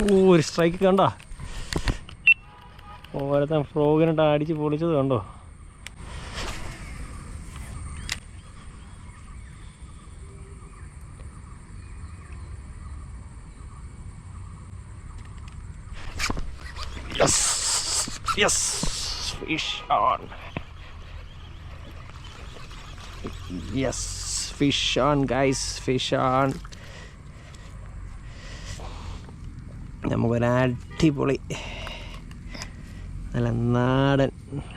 ഓ ഒരു സ്ട്രൈക്ക് കണ്ട ഓരോരുത്തൻ ഫ്രോഗിനിട്ട് അടിച്ച് പൊളിച്ചത് കണ്ടോ Yes! Yes! Fish on! Yes! Fish on, guys! Fish on! നമുക്കൊരു അടിപൊളി നല്ല നാടൻ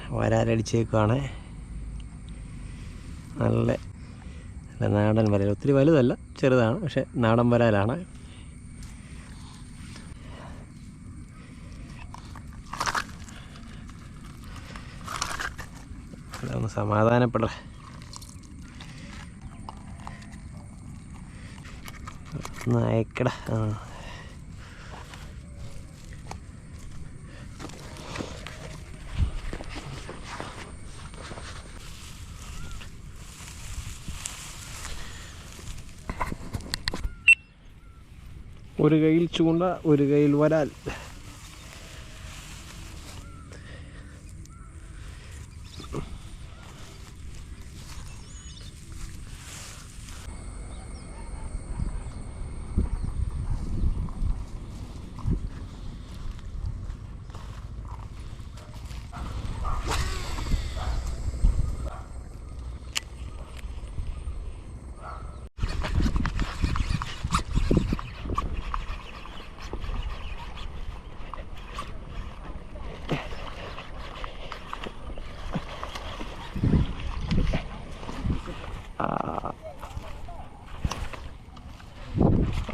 വരാലടിച്ചേക്കുവാണ്. നല്ല നല്ല നാടൻ വരാൽ. ഒത്തിരി വലുതല്ല ചെറുതാണ് പക്ഷെ നാടൻ വരാലാണ്. ഒന്ന് സമാധാനപ്പെട ഒന്ന് അയക്കട. ആ. ഒരു കയ്യിൽ ചൂണ്ട ഒരു കയ്യിൽ വരാൽ.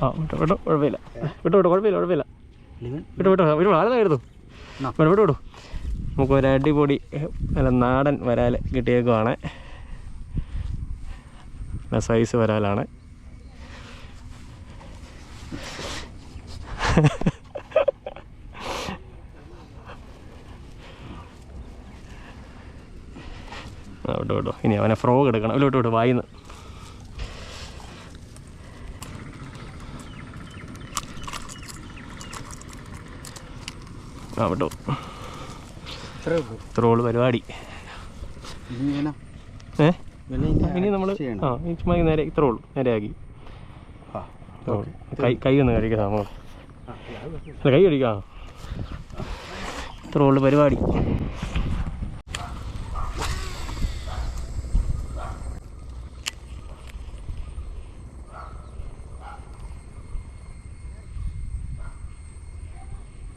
ആ വിട്ടോ വിട്ടോ കുഴപ്പമില്ല. വിട്ടോ വിട്ടോ കുഴപ്പമില്ല കുഴപ്പമില്ല. വിട്ടോ വിട്ടോ വിട്ടോ ആരെന്നായിരുന്നു വിട്ടോ വിട്ടോ വിട്ടോ. നമുക്ക് ഒരു അടിപൊളി നല്ല നാടൻ വരാൽ കിട്ടിയേക്കുവാണ്. നല്ല സൈസ് വരാലാണ്. ആ വിട്ടോ വിട്ടു ഇനി അവനെ ഫ്രോഗ് എടുക്കണം. വിട്ടു വിട്ടു വായിന്ന്. ആ വിട്ടു ത്രോൾ പരിപാടി. ഏ? ഇനി നമ്മൾ ആ ചുമ്മാ നേരെ ഇത്രേ ഉള്ളൂ. നേരെയാക്കി. കൈ കൈ ഒന്ന് കഴിക്കാം നമ്മൾ കൈ കഴിക്കാം ഇത്രേ ഉള്ളൂ പരിപാടി.